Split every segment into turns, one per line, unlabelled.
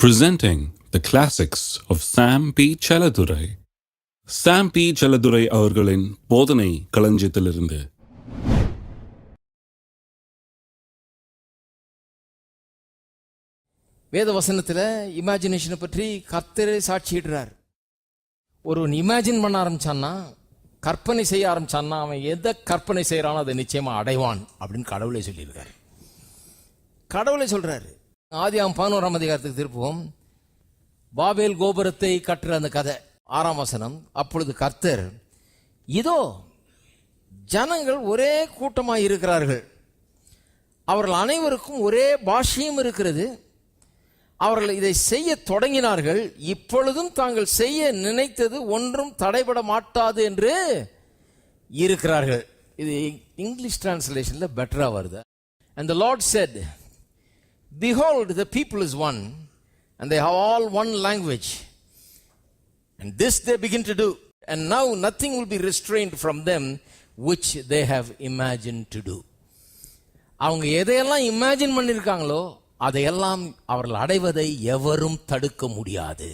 presenting the classics of Sam P. Chaladurai. Sam P. Chaladurai அவர்களின் போதனை களஞ்சியத்திலிருந்து
வேத வசனத்தில் இமேஜினேஷனை பற்றி கர்த்தரே சாட்சியிடுறார் ஒருவன் இமேஜின் பண்ண ஆரம்பிச்சான்னா கற்பனை செய்ய ஆரம்பிச்சான்னா அவன் எதை கற்பனை செய்கிறானோ அதை நிச்சயமாக அடைவான் அப்படின்னு கடவுளே சொல்லியிருக்காரு கடவுளை சொல்கிறாரு ஆதியாம் பதினோராம் அதிகாரத்துக்கு திருப்புவோம். பாபேல் கோபுரத்தை கட்டுற அந்த கதை. ஆறாம் வசனம். அப்பொழுது கர்த்தர் இதோ ஜனங்கள் ஒரே கூட்டமாக இருக்கிறார்கள். அவர்கள் அனைவருக்கும் ஒரே பாஷையும் இருக்கிறது. அவர்கள் இதை செய்ய தொடங்கினார்கள். இப்பொழுதும் தாங்கள் செய்ய நினைத்தது ஒன்றும் தடைபட மாட்டாது என்று இருக்கிறார்கள். இது இங்கிலீஷ் டிரான்ஸ்லேஷனில் பெட்டராக வருது. And the lord said Behold the people is one and they have all one language And this they begin to do. And now nothing will be restrained from them which they have imagined to do. அவங்க எதையெல்லாம் imagine பண்ணியிருக்காங்களோ அதையெல்லாம் அவர்கள் அடைவதை எவரும் தடுக்க முடியாது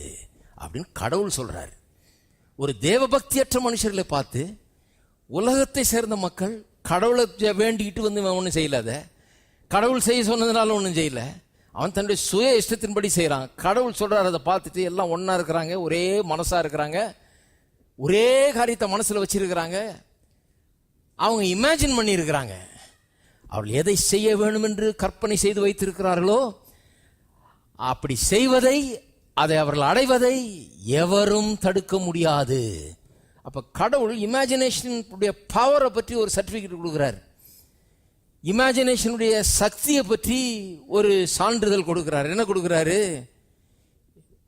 அப்படின்னு கடவுள் சொல்றாரு ஒரு தேவபக்தியற்ற மனுஷர்களை பார்த்து உலகத்தை சேர்ந்த மக்கள் கடவுளை ஜெ- வேண்டிக்கிட்டு வந்து இவன் ஒன்றும் செய்யல அதை கடவுள் செய்ய சொன்னதுனால ஒன்றும் செய்யல. அவன் தன்னுடைய சுய இஷ்டத்தின்படி செய்கிறான் கடவுள் சொல்கிறார் அதை பார்த்துட்டு எல்லாம் ஒன்றா இருக்கிறாங்க ஒரே மனசாக இருக்கிறாங்க ஒரே காரியத்தை மனசில் வச்சிருக்கிறாங்க. அவங்க இமேஜின் பண்ணியிருக்கிறாங்க. அவள் எதை செய்ய வேண்டும் என்று கற்பனை செய்து வைத்திருக்கிறார்களோ அப்படி செய்வதை அதை அவர்கள் அடைவதை எவரும் தடுக்க முடியாது. அப்போ கடவுள் இமேஜினேஷனுடைய பவரை பற்றி ஒரு சர்டிஃபிகேட் கொடுக்குறாரு. இமேஜினேஷனுடைய சக்தியை பற்றி ஒரு சான்றிதழ் கொடுக்குறாரு. என்ன கொடுக்குறாரு?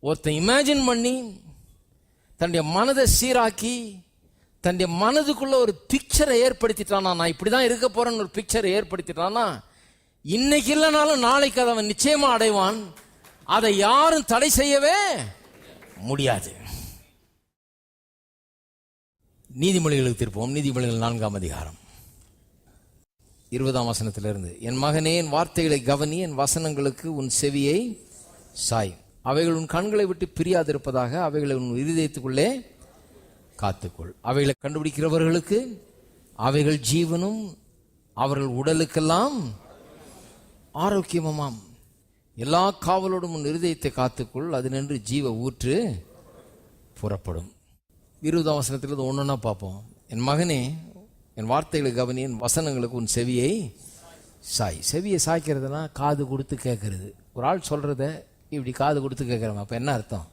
ஒருத்தன் இமேஜின் பண்ணி தன்னுடைய மனதை சீராக்கி தன்னுடைய மனதுக்குள்ள ஒரு பிக்சரை ஏற்படுத்திட்டானா? நான் இப்படி தான் இருக்க போறேன்னு ஒரு பிக்சரை ஏற்படுத்திட்டானா? இன்னைக்கு இல்லைனாலும் நாளைக்கு அதை அவன் நிச்சயமா அடைவான். அதை யாரும் தடை செய்யவே முடியாது. நீதிமொழிகளுக்கு திருப்போம். நீதிமொழிகள் நான்காம் அதிகாரம். இருபதாம் வசனத்திலிருந்து என் மகனே என் வார்த்தைகளை கவனி என் வசனங்களுக்கு உன் செவியை சாய். அவைகள் உன் கண்களை விட்டு பிரியாதிருப்பதாக அவைகளை உன் இருதயத்துக்குள்ளே காத்துக்கொள். அவைகளை கண்டுபிடிக்கிறவர்களுக்கு அவைகள் ஜீவனும் அவர்கள் உடலுக்கெல்லாம் ஆரோக்கியமாம் எல்லா காவலோடும் உன் இருதயத்தை காத்துக்கொள் அது நின்று ஜீவ ஊற்று புறப்படும். இருபதாம் வசனத்திலிருந்து ஒன்றா பார்ப்போம். என் மகனே என் வார்த்தைகளை கவனி என் வசனங்களுக்கு உன் செவியை சாய். செவியை சாய்க்கிறதுனா காது கொடுத்து கேட்கறது. ஒரு ஆள் சொல்கிறத இப்படி காது கொடுத்து கேட்குறோம் அப்போ என்ன அர்த்தம்?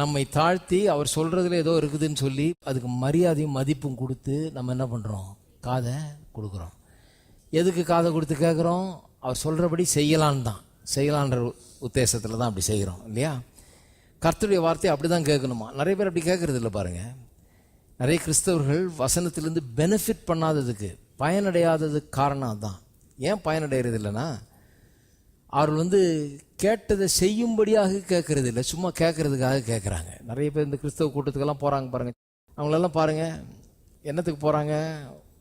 நம்மை தாழ்த்தி அவர் சொல்கிறதுல ஏதோ இருக்குதுன்னு சொல்லி அதுக்கு மரியாதையும் மதிப்பும் கொடுத்து நம்ம என்ன பண்ணுறோம் காதை கொடுக்குறோம். எதுக்கு காதை கொடுத்து கேட்குறோம்? அவர் சொல்கிறபடி செய்யலான்னு தான். செய்யலான்ற உத்தேசத்தில் தான் அப்படி செய்கிறோம். இல்லையா? கர்த்தருடைய வார்த்தையை அப்படி தான் கேட்கணுமா? நிறைய பேர் அப்படி கேட்குறது இல்லை பாருங்கள் நிறைய கிறிஸ்தவர்கள் வசனத்திலிருந்து பெனிஃபிட் பண்ணாததுக்கு பயனடையாததுக்கு காரணம் தான் ஏன் பயனடைகிறது இல்லைன்னா அவர்கள் வந்து கேட்டதை செய்யும்படியாக கேட்கறது இல்லை. சும்மா கேட்கறதுக்காக கேட்குறாங்க. நிறைய பேர் இந்த கிறிஸ்தவ கூட்டத்துக்கெல்லாம் போகிறாங்க பாருங்கள் அவங்களெல்லாம் பாருங்கள் என்னத்துக்கு போகிறாங்க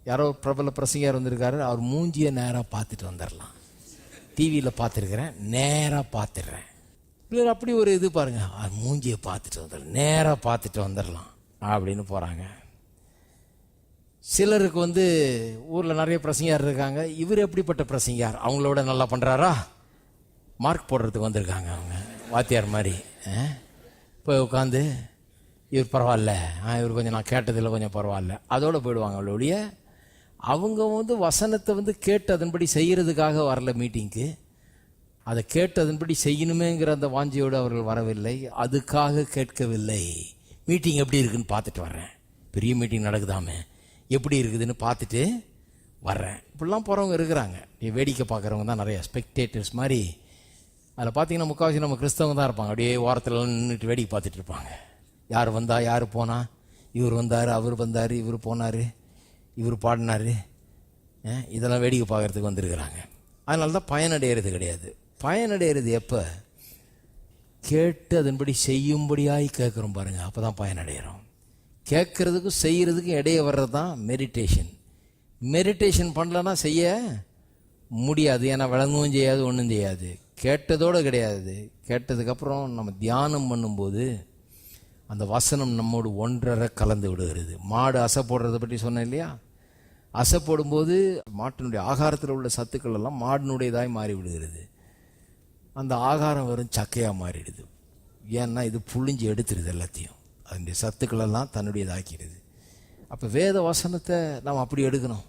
யாரோ பிரபல பிரசங்கியார் வந்திருக்காரு. அவர் மூஞ்சியை நேராக பார்த்துட்டு வந்துடலாம். டிவியில் பார்த்துருக்குறேன். நேராக பார்த்துடுறேன். இல்லை அப்படி ஒரு இது பாருங்கள் அவர் மூஞ்சியை பார்த்துட்டு வந்துடலாம். நேராக பார்த்துட்டு வந்துடலாம். அப்படின்னு போகிறாங்க சிலருக்கு வந்து ஊரில் நிறைய பிரசங்கியார் இருக்காங்க. இவர் எப்படிப்பட்ட பிரசங்கியார்? அவங்களோட நல்லா பண்ணுறாரா மார்க் போடுறதுக்கு வந்திருக்காங்க அவங்க. வாத்தியார் மாதிரி. போய் உட்காந்து இவர் பரவாயில்ல. ஆ இவர் கொஞ்சம் நான் கேட்டதில் கொஞ்சம் பரவாயில்ல. அதோடு போயிடுவாங்க அவளுடைய அவங்க வந்து வசனத்தை வந்து கேட்டு அதன்படி செய்கிறதுக்காக வரல மீட்டிங்க்கு. அதை கேட்டு அதன்படி செய்யணுமேங்கிற அந்த வாஞ்சியோடு அவர்கள் வரவில்லை. அதுக்காக கேட்கவில்லை. மீட்டிங் எப்படி இருக்குன்னு பார்த்துட்டு வர்றேன். பெரிய மீட்டிங் நடக்குதாமே. எப்படி இருக்குதுன்னு பார்த்துட்டு வர்றேன். இப்படிலாம் போகிறவங்க இருக்கிறாங்க. நீ வேடிக்கை பார்க்குறவங்க தான் நிறைய ஸ்பெக்டேட்டர்ஸ் மாதிரி. அதில் பார்த்தீங்கன்னா முக்கால்வாசி நம்ம கிறிஸ்தவங்க தான் இருப்பாங்க. அப்படியே ஓரத்தில் நின்றுட்டு வேடிக்கை பார்த்துட்டு இருப்பாங்க. யார் வந்தா யார் போனா? இவர் வந்தார் அவர் வந்தார் இவர் போனார் இவர் பாடினார். இதெல்லாம் வேடிக்கை பார்க்கறதுக்கு வந்திருக்கிறாங்க. அதனால தான் பயனடைகிறது கிடையாது. பயனடைகிறது எப்போ? கேட்டு அதன்படி செய்யும்படியாய் கேட்குறோம் பாருங்க. அப்போ தான் பயனடைகிறோம். கேட்குறதுக்கும் செய்கிறதுக்கும் இடையே வர்றது தான் மெடிடேஷன் மெடிடேஷன் பண்ணலன்னா செய்ய முடியாது. ஏன்னா விளங்கவும் செய்யாது ஒன்றும் செய்யாது. கேட்டதோடு கிடையாது. கேட்டதுக்கப்புறம் நம்ம தியானம் பண்ணும்போது அந்த வசனம் நம்மோடு ஒன்றரை கலந்து விடுகிறது. மாடு அசை போடுறதை பற்றி சொன்னேன் இல்லையா? அசை போடும்போது மாட்டினுடைய ஆகாரத்தில் உள்ள சத்துக்கள் எல்லாம் மாடினுடையதாய் மாறி விடுகிறது அந்த ஆகாரம் வெறும் சக்கையாக மாறிடுது. ஏன்னா இது புழிஞ்சு எடுத்துருது எல்லாத்தையும். அதனுடைய சத்துக்களெல்லாம் தன்னுடையதாக்கிடுது அப்போ வேத வசனத்தை நாம் அப்படி எடுக்கணும்.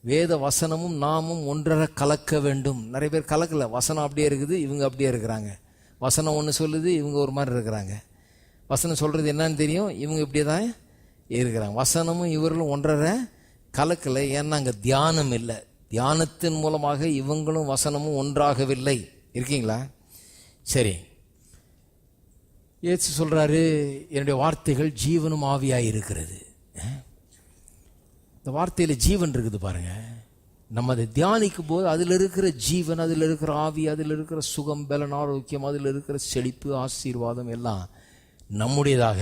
வேத வசனமும் நாமும் ஒன்றரை கலக்க வேண்டும். நிறைய பேர் கலக்கல. வசனம் அப்படியே இருக்குது இவங்க அப்படியே இருக்கிறாங்க. வசனம் ஒன்று சொல்லுது இவங்க ஒரு மாதிரி இருக்கிறாங்க. வசனம் சொல்கிறது என்னன்னு தெரியும்? இவங்க இப்படியே தான் இருக்கிறாங்க. வசனமும் இவர்களும் ஒன்றரை கலக்கலை. ஏன்னா அங்கே தியானம் இல்லை. தியானத்தின் மூலமாக இவங்களும் வசனமும் ஒன்றாகவில்லை. இருக்கீங்களா? சரி. ஏசு சொல்கிறாரு என்னுடைய வார்த்தைகள் ஜீவனும் ஆவியாக இருக்கிறது இந்த வார்த்தையில் ஜீவன் இருக்குது பாருங்கள் நம்ம அதை தியானிக்கும் போது அதில் இருக்கிற ஜீவன் அதில் இருக்கிற ஆவி அதில் இருக்கிற சுகம் பலன் ஆரோக்கியம் அதில் இருக்கிற செழிப்பு ஆசீர்வாதம் எல்லாம் நம்முடையதாக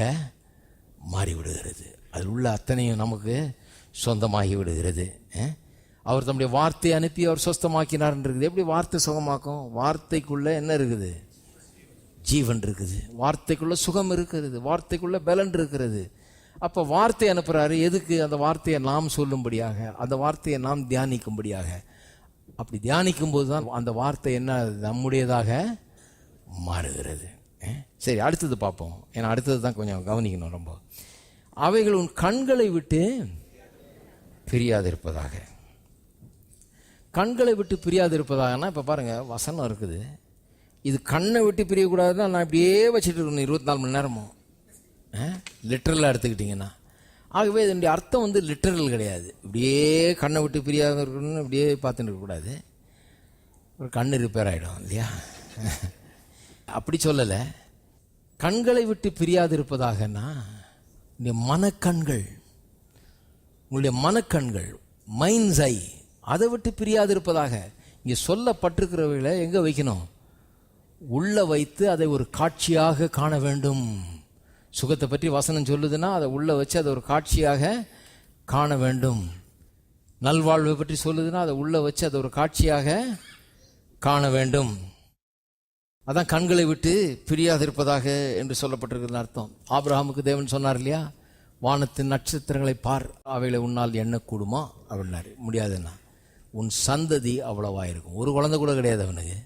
மாறிவிடுகிறது. அதில் உள்ள அத்தனையும் நமக்கு சொந்தமாகி விடுகிறது. அஹ்? அவர் தம்முடைய வார்த்தையை அனுப்பி அவர் சொஸ்தமாக்கினார் இருக்குது எப்படி வார்த்தை சுகமாக்கும்? வார்த்தைக்குள்ள என்ன இருக்குது? ஜீவன் இருக்குது. வார்த்தைக்குள்ள சுகம் இருக்கிறது. வார்த்தைக்குள்ள பலன் இருக்கிறது. அப்போ வார்த்தை அனுப்புகிறாரு எதுக்கு அந்த வார்த்தையை நாம் சொல்லும்படியாக? அந்த வார்த்தையை நாம் தியானிக்கும்படியாக. அப்படி தியானிக்கும் போது தான் அந்த வார்த்தை என்ன? நம்முடையதாக மாறுகிறது. சரி அடுத்தது பார்ப்போம். ஏன்னா அடுத்தது தான் கொஞ்சம் கவனிக்கணும் ரொம்ப. அவைகள் உன் கண்களை விட்டு பிரியாதிருப்பதாக. கண்களை விட்டு பிரியாதிருப்பதாகனா? இப்போ பாருங்கள் வசனம் இருக்குது. இது கண்ணை விட்டு பிரியக்கூடாதுன்னா நான் இப்படியே வச்சுட்டு இருக்கணும் இருபத்தி நாலு மணி நேரமும். லிட்டரலாக எடுத்துக்கிட்டிங்கன்னா. ஆகவே இதனுடைய அர்த்தம் வந்து லிட்டரல் கிடையாது. இப்படியே கண்ணை விட்டு பிரியாத இருக்கணும்னு இப்படியே பார்த்துட்டு இருக்கக்கூடாது. ஒரு கண் ரிப்பேர் ஆகிடும் இல்லையா? அப்படி சொல்லலை. கண்களை விட்டு பிரியாது இருப்பதாகனா இந்த மனக்கண்கள். உங்களுடைய மனக்கண்கள் மைண்ட்ஸ் ஐ அதை விட்டு பிரியாது இருப்பதாக. இங்கே சொல்லப்பட்டிருக்கிறவைகளை எங்கே வைக்கணும்? உள்ளே வைத்து அதை ஒரு காட்சியாக காண வேண்டும். சுகத்தை பற்றி வசனம் சொல்லுதுன்னா அதை உள்ளே வச்சு அதை ஒரு காட்சியாக காண வேண்டும். நல்வாழ்வை பற்றி சொல்லுதுன்னா அதை உள்ளே வச்சு அதை ஒரு காட்சியாக காண வேண்டும். அதான் கண்களை விட்டு பிரியாதிருப்பதாக என்று சொல்லப்பட்டிருக்கிறது அர்த்தம். ஆப்ரஹாமுக்கு தேவன் சொன்னார் இல்லையா? வானத்தின் நட்சத்திரங்களை பார். அவைகளை உன்னால் எண்ணக்கூடுமா? அப்படின்னாரு. முடியாதுன்னா. உன் சந்ததி அவ்வளவாயிருக்கும். ஒரு குழந்தை கூட கிடையாது அவனுக்கு.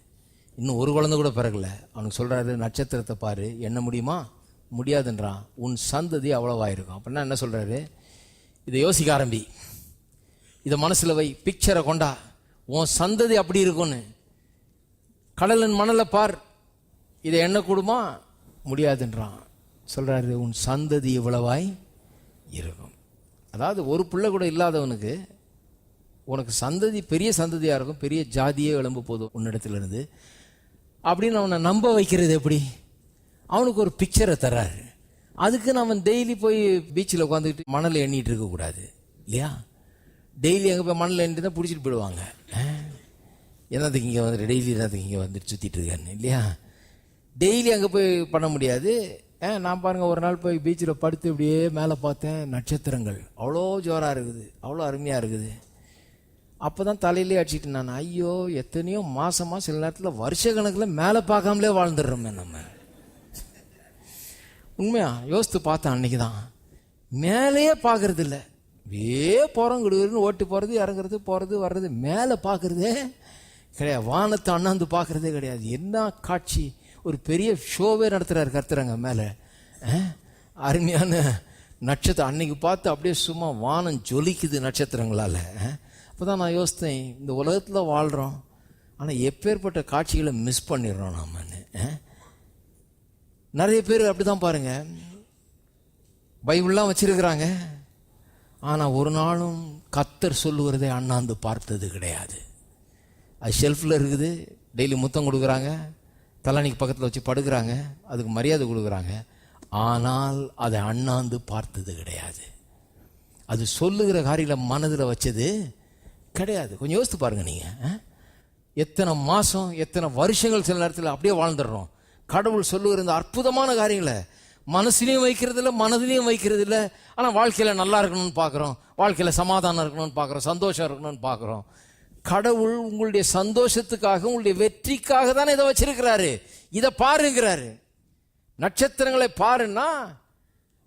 இன்னும் ஒரு குழந்தை கூட பிறகுல அவனுக்கு சொல்கிறாரு நட்சத்திரத்தை பாரு. என்ன முடியுமா? முடியாதுன்றான். உன் சந்ததி அவ்வளவாயிருக்கும். அப்படின்னா என்ன சொல்கிறாரு இதை யோசிக்க ஆரம்பி. இதை மனசில் வை. பிக்சரை கொண்டா. உன் சந்ததி அப்படி இருக்கும்னு. கடலின் மணலை பார். இதை என்ன கூடுமா? முடியாதுன்றான். சொல்கிறாரு உன் சந்ததி இவ்வளவாய் இருக்கும். அதாவது ஒரு பிள்ளை கூட இல்லாதவனுக்கு உனக்கு சந்ததி பெரிய சந்ததியாக இருக்கும் பெரிய ஜாதியே எழும்ப போதும் உன்னிடத்துலேருந்து. அப்படின்னு அவனை நம்ப வைக்கிறது எப்படி? அவனுக்கு ஒரு பிக்சரை தர்றாரு. அதுக்கு நம்ம டெய்லி போய் பீச்சில் உட்காந்துக்கிட்டு மணல் எண்ணிட்டு இருக்கக்கூடாது இல்லையா? டெய்லி அங்கே போய் மணல் எண்ணிட்டு தான் பிடிச்சிட்டு போயிடுவாங்க. என்னத்துக்கு இங்கே வந்து டெய்லி என்னத்துக்கு இங்கே வந்துட்டு சுற்றிட்டு இருக்காருன்னு இல்லையா? டெய்லி அங்கே போய் பண்ண முடியாது. ஆ நான் பாருங்கள் ஒரு நாள் போய் பீச்சில் படுத்து இப்படியே மேலே பார்த்தேன் நட்சத்திரங்கள். அவ்வளோ ஜோராக இருக்குது அவ்வளோ அருமையாக இருக்குது. அப்போ தான் தலையிலே அடிச்சிட்டு நான் ஐயோ எத்தனையோ மாசமா சில நேரத்தில் வருஷ கணக்கில் மேலே பார்க்காமலே வாழ்ந்துடுறோமே நம்ம. உண்மையா? யோசித்து பார்த்தேன் அன்னைக்கு தான் மேலேயே பார்க்கறது இல்லை வே போகிறோம் கிடுன்னு ஓட்டி போகிறது இறங்குறது போகிறது வர்றது மேலே பார்க்கறதே கிடையாது. வானத்தை அண்ணாந்து பார்க்கறதே கிடையாது. என்ன காட்சி? ஒரு பெரிய ஷோவே நடத்துகிறாரு கருத்துறாங்க மேலே. அருமையான நட்சத்திரம். அன்னைக்கு பார்த்து அப்படியே சும்மா வானம் ஜொலிக்குது நட்சத்திரங்களால். அப்போ தான் நான் யோசித்தேன் இந்த உலகத்தில் வாழ்கிறோம் ஆனால் எப்பேற்பட்ட காட்சிகளை மிஸ் பண்ணிடுறோம் நாமன்னு நிறைய பேர் அப்படிதான் பாருங்கள் பைபிள்லாம் வச்சுருக்கிறாங்க. ஆனால் ஒரு நாளும் கத்தர் சொல்லுவதை அண்ணாந்து பார்த்தது கிடையாது. அது ஷெல்ஃபில் இருக்குது டெய்லி முத்தம் கொடுக்குறாங்க தலானிக்கு பக்கத்தில் வச்சு படுக்கிறாங்க அதுக்கு மரியாதை கொடுக்குறாங்க. ஆனால் அதை அண்ணாந்து பார்த்தது கிடையாது. அது சொல்லுகிற காரியங்களை மனதில் வச்சது கிடையாது. கொஞ்சம் யோசித்து பாருங்கள் நீங்கள் எத்தனை மாதம் எத்தனை வருஷங்கள் சில நேரத்தில் அப்படியே வாழ்ந்துடுறோம். கடவுள் சொல்லுகிற இந்த அற்புதமான காரியங்களை மனசுலையும் வைக்கிறது இல்லை மனதிலையும் வைக்கிறது இல்லை ஆனால் வாழ்க்கையில் நல்லா இருக்கணும்னு பார்க்குறோம். வாழ்க்கையில் சமாதானம் இருக்கணும்னு பார்க்குறோம். சந்தோஷம் இருக்கணும்னு பார்க்குறோம். கடவுள் உங்களுடைய சந்தோஷத்துக்காக உங்களுடைய வெற்றிக்காக தானே இதை வச்சிருக்கிறாரு. இதை பாருங்கிறாரு. நட்சத்திரங்களை பாருன்னா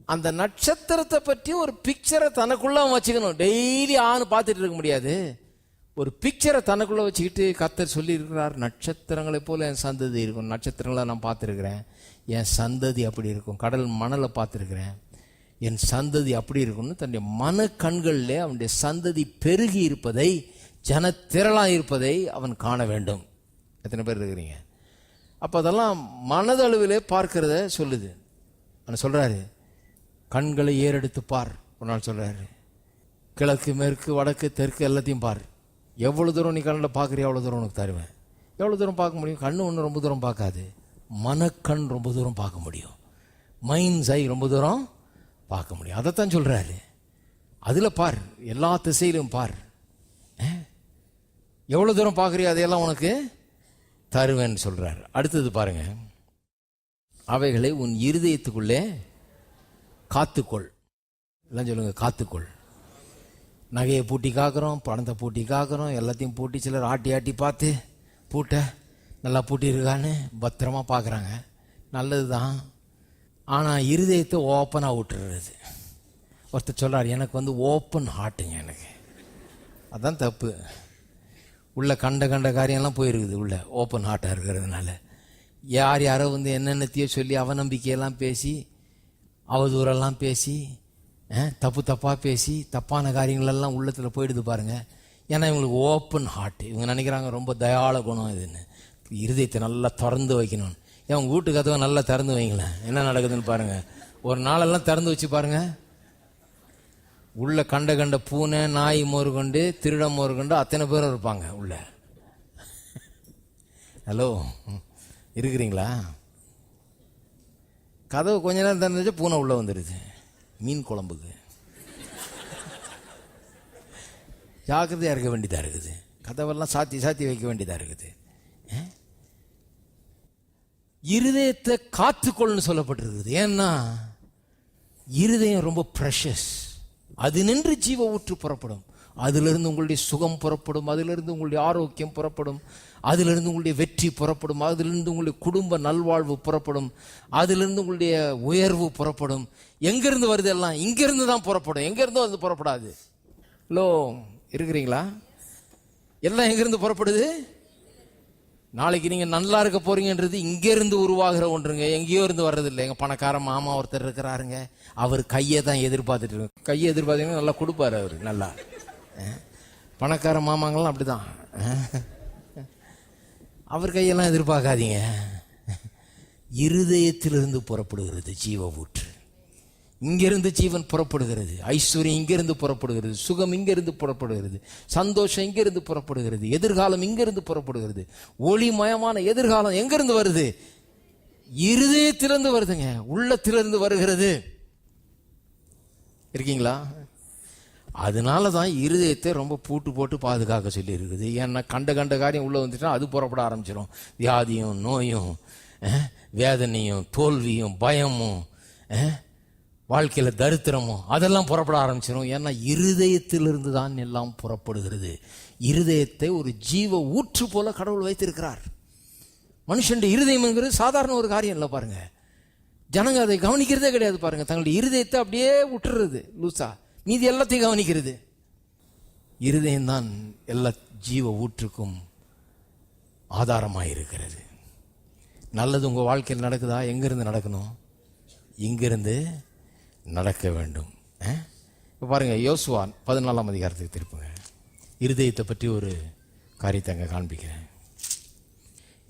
அந்த நட்சத்திரத்தை பற்றி ஒரு பிக்சரை தனக்குள்ள அவன் வச்சுக்கணும். டெய்லி ஆணு பார்த்துட்டு இருக்க முடியாது. ஒரு பிக்சரை தனக்குள்ள வச்சுக்கிட்டு கத்தர் சொல்லியிருக்கிறார் நட்சத்திரங்களை போல என் சந்ததி இருக்கும். நட்சத்திரங்களை நான் பார்த்துருக்குறேன். என் சந்ததி அப்படி இருக்கும். கடல் மணலை பார்த்துருக்குறேன். என் சந்ததி அப்படி இருக்கும்னு தன்னுடைய மன கண்களில் அவனுடைய சந்ததி பெருகி இருப்பதை ஜனத்திரளாக இருப்பதை அவன் காண வேண்டும். எத்தனை பேர் இருக்கிறீங்க? அப்போ அதெல்லாம் மனதளவில் பார்க்கிறத சொல்லுது. அவன் சொல்கிறாரு கண்களை ஏறெடுத்து பார். ஒரு நாள் சொல்கிறாரு கிழக்கு மேற்கு வடக்கு தெற்கு எல்லாத்தையும் பார். எவ்வளோ தூரம் நீ கண்ணில் பார்க்குறியோ அவ்வளோ தூரம் உனக்கு தருவேன். எவ்வளோ தூரம் பார்க்க முடியும்? கண் ஒன்று ரொம்ப தூரம் பார்க்காது. மனக்கண் ரொம்ப தூரம் பார்க்க முடியும். மைண்ட்ஸ் ஐ ரொம்ப தூரம் பார்க்க முடியும். அதைத்தான் சொல்கிறாரு அதில் பார். எல்லா திசையிலும் பார். எவ்வளோ தூரம் பார்க்குறியோ அதையெல்லாம் உனக்கு தருவேன்னு சொல்கிறார் அடுத்தது பாருங்கள் அவைகளை உன் இருதயத்துக்குள்ளே காத்துக்கொள். எல்லாம் சொல்லுங்க காத்துக்கொள். நகையை பூட்டி காக்கிறோம் பணத்தை பூட்டி காக்கிறோம் எல்லாத்தையும் பூட்டி சிலர் ஆட்டி ஆட்டி பார்த்து பூட்டை நல்லா பூட்டி இருக்கான்னு பத்திரமா பார்க்குறாங்க. நல்லது தான் ஆனால் இருதயத்தை ஓப்பனாக விட்டுறது. ஒருத்தர் சொல்கிறார் எனக்கு வந்து ஓப்பன் ஹார்ட்டுங்க எனக்கு. அதான் தப்பு. உள்ள கண்ட கண்ட காரியம்லாம் போயிருக்குது உள்ள ஓப்பன் ஹார்ட்டாக இருக்கிறதுனால. யார் யாரோ வந்து என்னென்னத்தையோ சொல்லி அவநம்பிக்கையெல்லாம் பேசி அவதூறெல்லாம் பேசி தப்பு தப்பாக பேசி தப்பான காரியங்களெல்லாம் உள்ளத்தில் போயிடுது பாருங்கள் ஏன்னா இவங்களுக்கு ஓப்பன் ஹார்ட் இவங்க நினைக்கிறாங்க ரொம்ப தயாள குணம் இதுன்னு. இருதயத்தை நல்லா திறந்து வைக்கணும்னு. ஏன் உங்கள் வீட்டு கதவை நல்லா திறந்து வைங்களேன். என்ன நடக்குதுன்னு பாருங்கள் ஒரு நாளெல்லாம் திறந்து வச்சு பாருங்கள் உள்ளே கண்ட கண்ட பூனை நாய் மோர் கொண்டு திருடம் மோர் கொண்டு அத்தனை பேரும் இருப்பாங்க உள்ள. ஹலோ இருக்கிறீங்களா? கதவு கொஞ்ச நேரம் திறந்துச்சு பூனை உள்ளே வந்துடுது மீன் குழம்புக்கு. ஜாக்கிரதையாக இருக்க வேண்டியதாக இருக்குது. கதவெல்லாம் சாத்தி சாத்தி வைக்க வேண்டியதாக இருக்குது. இருதயத்தை காத்துக்கொள்னு சொல்லப்பட்டிருக்குது. ஏன்னா இருதயம் ரொம்ப ப்ரெஷஸ் அது நின்று ஜீவ ஊற்று புறப்படும். அதிலிருந்து உங்களுடைய சுகம் புறப்படும் அதிலிருந்து உங்களுடைய ஆரோக்கியம் புறப்படும் அதிலிருந்து உங்களுடைய வெற்றி புறப்படும் அதிலிருந்து உங்களுடைய குடும்ப நல்வாழ்வு புறப்படும் அதிலிருந்து உங்களுடைய உயர்வு புறப்படும். எங்கிருந்து வருது எல்லாம்? இங்கிருந்து தான் புறப்படும். எங்கிருந்தும் அது புறப்படாது. ஹலோ இருக்கிறீங்களா? எல்லாம் எங்கிருந்து புறப்படுது? நாளைக்கு நீங்கள் நல்லா இருக்க போறீங்கன்றது இங்கேருந்து உருவாகிற ஒன்றுங்க. எங்கேயோ இருந்து வர்றது இல்லை எங்க பணக்கார மாமா ஒருத்தர் இருக்கிறாருங்க. அவர் கையை தான் எதிர்பார்த்துட்டு இருக்கு கையை எதிர்பார்த்தீங்கன்னா நல்லா கொடுப்பாரு அவர் நல்லா. பணக்கார மாமாங்களாம் அப்படிதான். தான் அவர் கையெல்லாம் எதிர்பார்க்காதீங்க. இருதயத்திலிருந்து புறப்படுகிறது ஜீவ ஊற்று. இங்கிருந்து ஜீவன் புறப்படுகிறது. ஐஸ்வர்யம் இங்கிருந்து புறப்படுகிறது. சுகம் இங்கிருந்து புறப்படுகிறது. சந்தோஷம் இங்கிருந்து புறப்படுகிறது. எதிர்காலம் இங்கிருந்து புறப்படுகிறது. ஒளிமயமான எதிர்காலம் எங்கிருந்து வருது? இருதயத்திலிருந்து வருதுங்க. உள்ளத்திலிருந்து வருகிறது. இருக்கீங்களா? அதனால தான் இருதயத்தை ரொம்ப பூட்டு போட்டு பாதுகாக்க சொல்லியிருக்குது. ஏன்னா கண்ட கண்ட காரியம் உள்ளே வந்துட்டா அது புறப்பட ஆரம்பிச்சிடும் வியாதியும் நோயும் வேதனையும் தோல்வியும் பயமும் வாழ்க்கையில் தரித்திரமும் அதெல்லாம் புறப்பட ஆரம்பிச்சிடும் ஏன்னா இருதயத்திலிருந்து தான் எல்லாம் புறப்படுகிறது. இருதயத்தை ஒரு ஜீவ ஊற்று போல கடவுள் வைத்திருக்கிறார். மனுஷன் இருதயம்ங்கிறது சாதாரண ஒரு காரியம் இல்லை பாருங்கள் ஜனங்க அதை கவனிக்கிறதே கிடையாது பாருங்கள் தங்களுடைய இருதயத்தை அப்படியே விட்டுறது லூசா. மீதி எல்லாத்தையும் கவனிக்கிறது. இருதயம்தான் எல்லா ஜீவ ஊற்றுக்கும் ஆதாரமாக இருக்கிறது நல்லது உங்கள் வாழ்க்கையில் நடக்குதா? எங்கேருந்து நடக்கணும்? இங்கிருந்து நடக்க வேண்டும். இப்போ பாருங்கள் யோசுவான் பதினாலாம் அதிகாரத்துக்கு திருப்புங்க. இருதயத்தை பற்றி ஒரு காரியத்தை அங்கே காண்பிக்கிறேன்.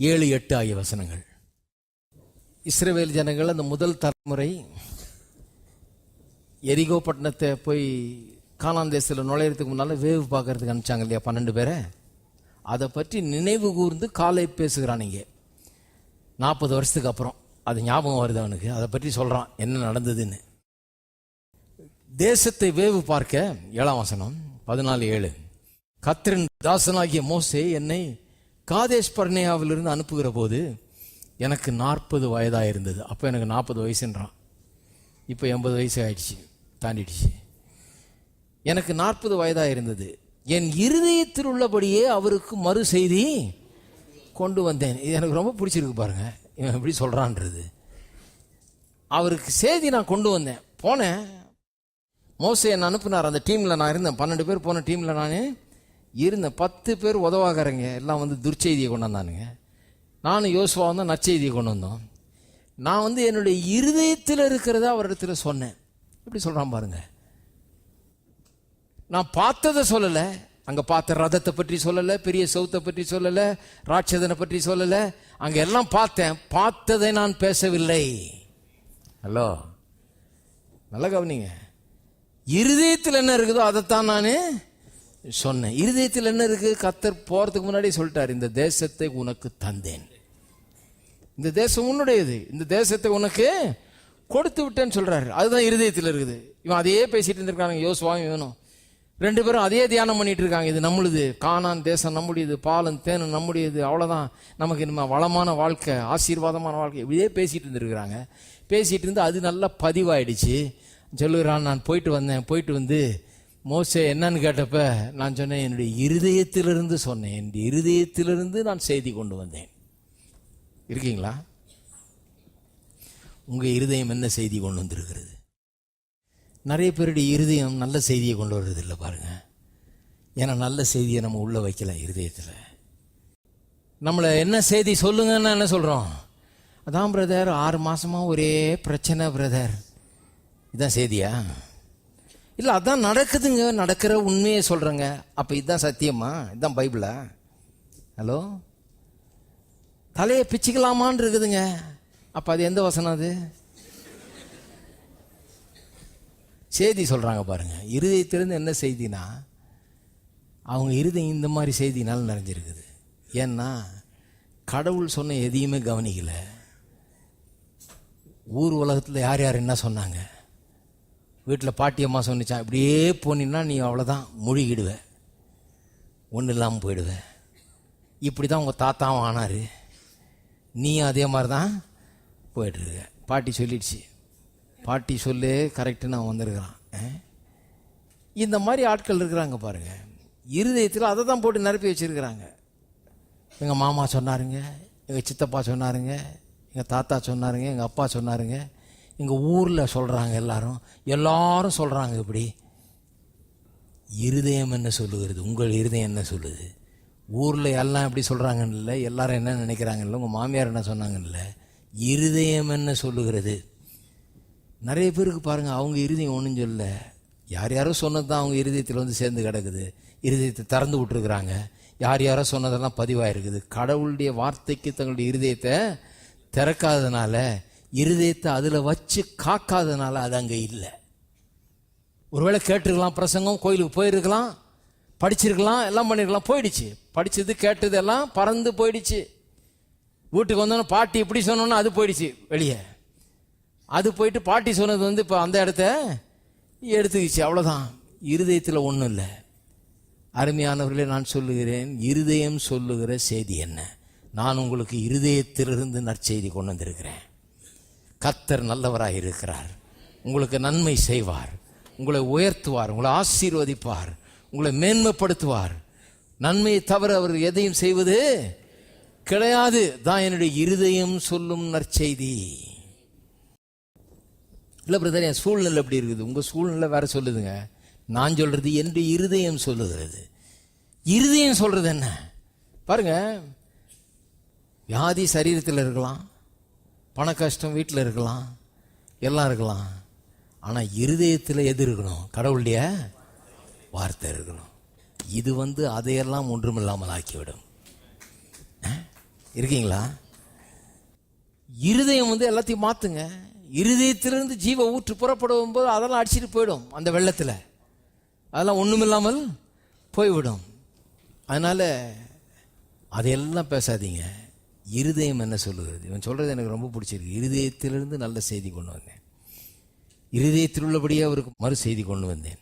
ஏழு எட்டு ஆகிய வசனங்கள். இஸ்ரேவேல் ஜனங்கள் அந்த முதல் தலைமுறை எரிகோ பட்டணத்தை போய் கானான் நுழையிறதுக்கு முன்னால் வேவு பார்க்கறதுக்கு அனுப்பிச்சாங்க இல்லையா பன்னெண்டு பேரை? அதை பற்றி நினைவு கூர்ந்து காலை பேசுகிறானுங்க நாற்பது வருஷத்துக்கு அப்புறம். அது ஞாபகம் வருது அவனுக்கு. அதை பற்றி சொல்கிறான் என்ன நடந்ததுன்னு. தேசத்தை வேவு பார்க்க ஏழாம் வசனம் பதினாலு ஏழு. கத்திரன் தாசனாகிய மோசே என்னை காதேஷ் பர்னேயாவிலிருந்து அனுப்புகிற போது எனக்கு நாற்பது வயதாக இருந்தது அப்போ எனக்கு நாற்பது வயசுன்றான். இப்போ எண்பது வயசு ஆயிடுச்சு. தாண்டிடுச்சு. எனக்கு நாற்பது வயதாக இருந்தது. என் இருதயத்தில் உள்ளபடியே அவருக்கு மறு செய்தி கொண்டு வந்தேன். இது எனக்கு ரொம்ப பிடிச்சிருக்கு பாருங்க. இவன் எப்படி சொல்கிறான்றது அவருக்கு செய்தி நான் கொண்டு வந்தேன். போனேன். மோசை என்ன அனுப்புனார். அந்த டீமில் நான் இருந்தேன். பன்னெண்டு பேர் போன டீமில் நான் இருந்தேன். பத்து பேர் உதவாகிறங்க எல்லாம் வந்து துர்ச்செய்தியை கொண்டு வந்தானுங்க. நானும் யோசுவா வந்து நற்செய்தியை கொண்டு வந்தோம். நான் வந்து என்னுடைய இருதயத்தில் இருக்கிறத அவரிடத்துல சொன்னேன். எப்படி சொல்கிறான் பாருங்க. நான் பார்த்ததை சொல்லலை. அங்கே பார்த்த ரதத்தை பற்றி சொல்லலை பெரிய சவுத்தை பற்றி சொல்லலை ராட்சதனை பற்றி சொல்லலை. அங்கே எல்லாம் பார்த்தேன். பார்த்ததை நான் பேசவில்லை. ஹலோ. நல்லா கவனிங்க. இருதயத்தில் என்ன இருக்குதோ அதைத்தான் நான் சொன்னேன். இருதயத்தில் என்ன இருக்கு? கத்தர் போறதுக்கு முன்னாடி சொல்லிட்டார் இந்த தேசத்தை உனக்கு தந்தேன். இந்த தேசம் உன்னுடையது. இந்த தேசத்தை உனக்கு கொடுத்து விட்டேன்னு சொல்றாரு. அதுதான் இருதயத்தில் இருக்குது. இவன் அதையே பேசிட்டு இருந்திருக்காங்க. யோசுவாவும் வேணும் ரெண்டு பேரும் அதே தியானம் பண்ணிட்டு இருக்காங்க. இது நம்மளுது காணான் தேசம் நம்முடையது பாலன் தேனும் நம்முடையது அவ்வளோதான் நமக்கு இனிமேல் வளமான வாழ்க்கை ஆசீர்வாதமான வாழ்க்கை. இப்படியே பேசிட்டு இருந்திருக்கிறாங்க. பேசிட்டு இருந்து அது நல்லா பதிவாயிடுச்சு. சொல்லுகிறான் நான் போயிட்டு வந்தேன். போயிட்டு வந்து மோசே என்னன்னு கேட்டப்ப நான் சொன்னேன் என்னுடைய இருதயத்திலிருந்து சொன்னேன். என் இருதயத்திலிருந்து நான் செய்தி கொண்டு வந்தேன். இருக்கீங்களா? உங்கள் இருதயம் என்ன செய்தி கொண்டு வந்திருக்கிறது? நிறைய பேருடைய இருதயம் நல்ல செய்தியை கொண்டு வர்றது இல்லை பாருங்கள் ஏன்னா நல்ல செய்தியை நம்ம உள்ளே வைக்கலாம் இருதயத்தில். நம்மளை என்ன செய்தி சொல்லுங்கன்னா என்ன சொல்கிறோம் அதான் பிரதர் ஆறு மாதமாக ஒரே பிரச்சனை பிரதர் இதான் செய்தியா? இல்லை அதான் நடக்குதுங்க. நடக்கிற உண்மையை சொல்கிறேங்க அப்போ இதுதான் சத்தியமா? இதுதான் பைபிளா? ஹலோ? தலையை பிச்சுக்கலாமான்னு இருக்குதுங்க. அப்ப அது எந்த வசனம் அது? செய்தி சொல்றாங்க பாருங்க. இருதயத்திலிருந்து என்ன செய்தினா அவங்க இருதயம் இந்த மாதிரி செய்தினால் நிறைஞ்சிருக்குது. ஏன்னா கடவுள் சொன்ன எதையுமே கவனிக்கல. ஊர் உலகத்தில் யார் யார் என்ன சொன்னாங்க? வீட்டில் பாட்டியம்மா சொன்னிச்சான் இப்படியே போனீன்னா நீ அவ்வளோதான் முழுகிடுவ. ஒன்றும் இல்லாமல் போயிடுவ. இப்படி தான் உங்கள் தாத்தாவும் ஆனார். நீயும் அதே மாதிரி தான் போயிட்டுருக்க. பாட்டி சொல்லிடுச்சு. பாட்டி சொல்லு கரெக்டு நான் வந்திருக்கிறான். இந்த மாதிரி ஆட்கள் இருக்கிறாங்க பாருங்கள் இருதயத்தில் அதை தான் போட்டு நிரப்பி வச்சிருக்கிறாங்க. எங்கள் மாமா சொன்னாருங்க எங்கள் சித்தப்பா சொன்னாருங்க எங்கள் தாத்தா சொன்னாருங்க எங்கள் அப்பா சொன்னாருங்க. எங்கள் ஊரில் சொல்கிறாங்க எல்லாரும். எல்லாரும் சொல்கிறாங்க இப்படி. இருதயம் என்ன சொல்லுகிறது? உங்கள் இருதயம் என்ன சொல்லுது? ஊரில் எல்லாம் எப்படி சொல்கிறாங்கன்னு இல்லை எல்லாரும் என்ன நினைக்கிறாங்கல்ல உங்கள் மாமியார் என்ன சொன்னாங்கன்னு இல்லை. இருதயம் என்ன சொல்லுகிறது? நிறைய பேருக்கு பாருங்கள் அவங்க இருதயம் ஒன்றும் சொல்ல யார் யாரோ சொன்னது தான் அவங்க இருதயத்தில் வந்து சேர்ந்து கிடக்குது. இருதயத்தை திறந்து விட்டுருக்குறாங்க. யார் யாரோ சொன்னதெல்லாம் பதிவாயிருக்குது. கடவுளுடைய வார்த்தைக்கு தங்களுடைய இருதயத்தை திறக்காதனால இருதயத்தை அதில் வச்சு காக்காதனால அது அங்கே இல்லை. ஒருவேளை கேட்டிருக்கலாம் பிரசங்கம் கோயிலுக்கு போயிருக்கலாம் படிச்சிருக்கலாம் எல்லாம் பண்ணியிருக்கலாம் போயிடுச்சு. படித்தது கேட்டது எல்லாம் பறந்து போயிடுச்சு. வீட்டுக்கு வந்தோன்னே பாட்டி இப்படி சொன்னோன்னா அது போயிடுச்சு வெளியே. அது போயிட்டு பாட்டி சொன்னது வந்து இப்போ அந்த இடத்த எடுத்துக்கிச்சு. அவ்வளோதான் இருதயத்தில் ஒன்றும் இல்லை. அருமையானவர்களே நான் சொல்லுகிறேன் இருதயம் சொல்லுகிற செய்தி என்ன? நான் உங்களுக்கு இருதயத்திலிருந்து நற்செய்தி கொண்டு வந்திருக்கிறேன். கத்தர் நல்லவராக இருக்கிறார். உங்களுக்கு நன்மை செய்வார். உங்களை உயர்த்துவார். உங்களை ஆசீர்வதிப்பார். உங்களை மேன்மைப்படுத்துவார். நன்மையை தவிர அவர் எதையும் செய்வது கிடையாது. தான் என்னுடைய இருதயம் சொல்லும் நற்செய்தி. இல்லை பிரதர் என் சூழ்நிலை எப்படி இருக்குது? உங்கள் சூழ்நிலை வேற சொல்லுதுங்க. நான் சொல்றது என்னுடைய இருதயம் சொல்லுகிறது. இருதயம் சொல்றது என்ன? பாருங்க. வியாதி சரீரத்தில் இருக்கலாம். பண கஷ்டம் வீட்டில் இருக்கலாம். எல்லாம் இருக்கலாம். ஆனால் இருதயத்தில் எது இருக்கணும்? கடவுளுடைய வார்த்தை இருக்கணும். இது வந்து அதையெல்லாம் ஒன்றுமில்லாமல் ஆக்கிவிடும். இருக்கீங்களா? இருதயம் வந்து எல்லாத்தையும் மாற்றுங்க இருதயத்திலிருந்து ஜீவ ஊற்று புறப்படும் போது அதெல்லாம் அடிச்சிட்டு போயிடும் அந்த வெள்ளத்தில். அதெல்லாம் ஒன்றுமில்லாமல் போய்விடும். அதனால் அதையெல்லாம் பேசாதீங்க. இருதயம் என்ன சொல்லுகிறது? இவன் சொல்கிறது எனக்கு ரொம்ப பிடிச்சிருக்கு. இருதயத்திலிருந்து நல்ல செய்தி கொண்டு வந்தேன். இருதயத்தில் உள்ளபடியே அவருக்கு மறு செய்தி கொண்டு வந்தேன்.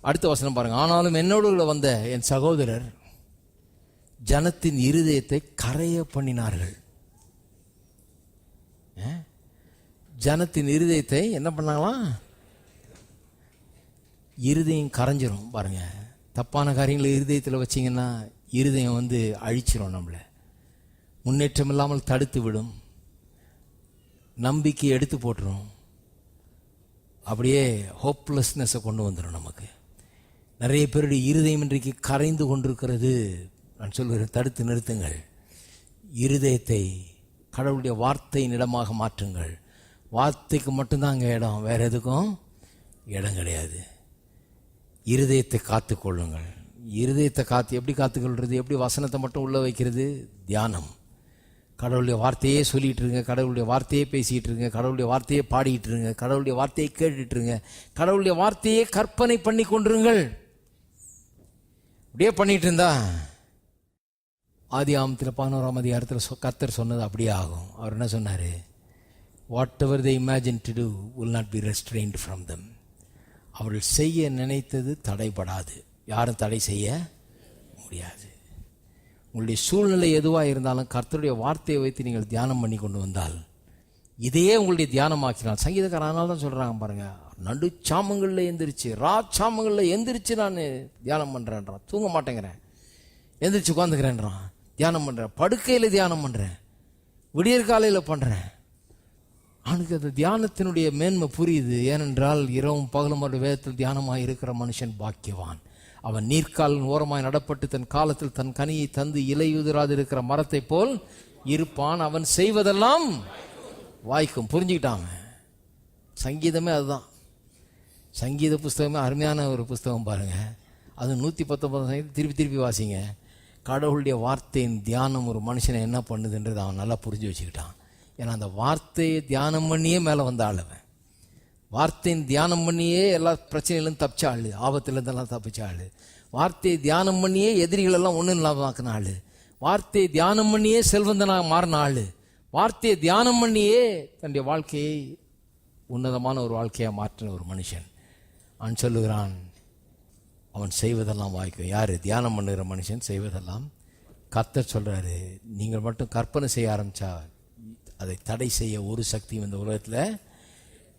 அடுத்த வசனம் பாருங்கள் ஆனாலும் என்னோடு வந்த என் சகோதரர் ஜனத்தின் இருதயத்தை கரைய பண்ணினார்கள். ஜனத்தின் இருதயத்தை என்ன பண்ணாங்களாம்? இருதயம் கரைஞ்சிரும் பாருங்க. தப்பான காரியங்களை இருதயத்தில் வச்சிங்கன்னா இருதயம் வந்து அழிச்சிரும் நம்மளை. முன்னேற்றம் இல்லாமல் தடுத்து விடும். நம்பிக்கை எடுத்து போட்டுரும். அப்படியே ஹோப்லெஸ்னஸை கொண்டு வந்துடும் நமக்கு. நிறைய பேருடைய இருதயம் இன்றைக்கு கரைந்து கொண்டிருக்கிறது. நான் சொல்கிறேன் தடுத்து நிறுத்துங்கள். இருதயத்தை கடவுளுடைய வார்த்தையின் இடமாக மாற்றுங்கள். வார்த்தைக்கு மட்டும்தான் அங்கே இடம் வேறு எதுக்கும்? இடம் கிடையாது. இருதயத்தை காத்து கொள்ளுங்கள். இருதயத்தை காத்து எப்படி காத்துக்கொள்வது எப்படி வசனத்தை மட்டும் உள்ளே வைக்கிறது? தியானம். கடவுளுடைய வார்த்தையே சொல்லிகிட்டு இருங்க கடவுளுடைய வார்த்தையே பேசிகிட்டு இருங்க கடவுளுடைய வார்த்தையே பாடிக்கிட்டு இருங்க கடவுளுடைய வார்த்தையை கேட்டுட்டு இருங்க கடவுளுடைய வார்த்தையே கற்பனை பண்ணி கொண்டிருங்கள். அப்படியே பண்ணிகிட்டு இருந்தா ஆதி ஆமத்தில் பதினோராம் அதிகாரத்தில் சொ- கர்த்தர் சொன்னது அப்படியே ஆகும். அவர் என்ன சொன்னார்? Whatever they imagine to do will not be restrained from them அவர்கள் செய்ய நினைத்தது தடைபடாது. யாரும் தடை செய்ய முடியாது. உங்களுடைய சூழ்நிலை எதுவாக இருந்தாலும் கர்த்தருடைய வார்த்தையை வைத்து நீங்கள் தியானம் பண்ணி கொண்டு வந்தால் இதையே உங்களுடைய தியானமாக்கினால் சங்கீதக்காரன் அதனால தான் சொல்கிறாங்க பாருங்கள் நடு சாமங்களில் எந்திரிச்சு ரா சாமங்களில் எந்திரிச்சு நான் தியானம் பண்ணுறேன்றான் தூங்க மாட்டேங்கிறேன். எந்திரிச்சு உட்காந்துக்கிறேன்றான் தியானம் பண்ணுறேன் படுக்கையில் தியானம் பண்ணுறேன் விடியற் காலையில் பண்ணுறேன் அவனுக்கு அந்த தியானத்தினுடைய மேன்மை புரியுது. ஏனென்றால் இரவும் பகலும் ஒரு வேதத்தில் தியானமாக இருக்கிற மனுஷன் பாக்கியவான். அவன் நீர்க்காலின் ஓரமாய் நடப்பட்டு தன் காலத்தில் தன் கனியை தந்து இலையுதிராது இருக்கிற மரத்தைப் போல் இருப்பான். அவன் செய்வதெல்லாம் வாய்க்கும். புரிஞ்சுக்கிட்டான் சங்கீதமே அதுதான். சங்கீத புஸ்தகமே அருமையான ஒரு புஸ்தகம் பாருங்க. அது நூற்றி பத்தொன்பது சங்கீதம் திருப்பி திருப்பி வாசிங்க. கடவுளுடைய வார்த்தையின் தியானம் ஒரு மனுஷனை என்ன பண்ணுதுன்றது அவன் நல்லா புரிஞ்சு வச்சுக்கிட்டான். ஏன்னா அந்த வார்த்தையை தியானம் பண்ணியே மேலே வந்த ஆளுவன் அவன். வார்த்தையின் தியானம் பண்ணியே எல்லா பிரச்சனையிலும் தப்பிச்ச ஆள் ஆபத்துலேருந்தெல்லாம் தப்பிச்ச ஆள். வார்த்தையை தியானம் பண்ணியே எதிரிகளெல்லாம் ஒன்றும் இல்லாமல் ஆள். வார்த்தையை தியானம் பண்ணியே செல்வந்தனாக மாறின ஆள். வார்த்தையை தியானம் பண்ணியே தன்னுடைய வாழ்க்கையை உன்னதமான ஒரு வாழ்க்கையாக மாற்றின ஒரு மனுஷன். அவன் சொல்லுகிறான் அவன் செய்வதெல்லாம் வாய்க்கும் யார்? தியானம் பண்ணுகிற மனுஷன் செய்வதெல்லாம். கர்த்தர் சொல்கிறாரு நீங்கள் மட்டும் கற்பனை செய்ய ஆரம்பித்தா அதை தடை செய்ய ஒரு சக்தியும் இந்த உலகத்தில்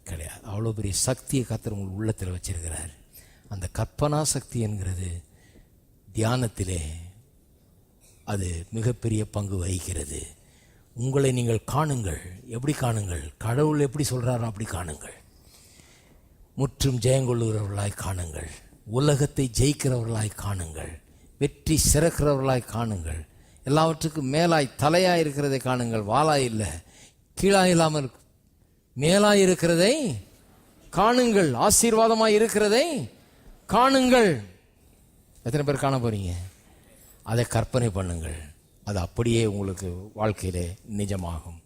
கிடையாது. அவ்வளோ பெரிய சக்தியை கர்த்தர் உங்கள் உள்ளத்தில் வச்சிருக்கிறார். அந்த கற்பனா சக்தி என்கிறது தியானத்திலே அது மிகப்பெரிய பங்கு வகிக்கிறது. உங்களை நீங்கள் காணுங்கள். எப்படி காணுங்கள்? கடவுள் எப்படி சொல்கிறாரோ அப்படி காணுங்கள். முற்றும் ஜெயங்கொள்ளுகிறவர்களாய் காணுங்கள். உலகத்தை ஜெயிக்கிறவர்களாய் காணுங்கள். வெற்றி சிறக்கிறவர்களாய் காணுங்கள். எல்லாவற்றுக்கும் மேலாய் தலையாக இருக்கிறதை காணுங்கள். வாளாய் இல்லை. கீழாய் இல்லாமல் இருக்கு. மேலாய் இருக்கிறதை காணுங்கள். ஆசீர்வாதமாக இருக்கிறதை காணுங்கள். எத்தனை பேர் காண போறீங்க? அதை கற்பனை பண்ணுங்கள். அது அப்படியே உங்களுக்கு வாழ்க்கையிலே நிஜமாகும்.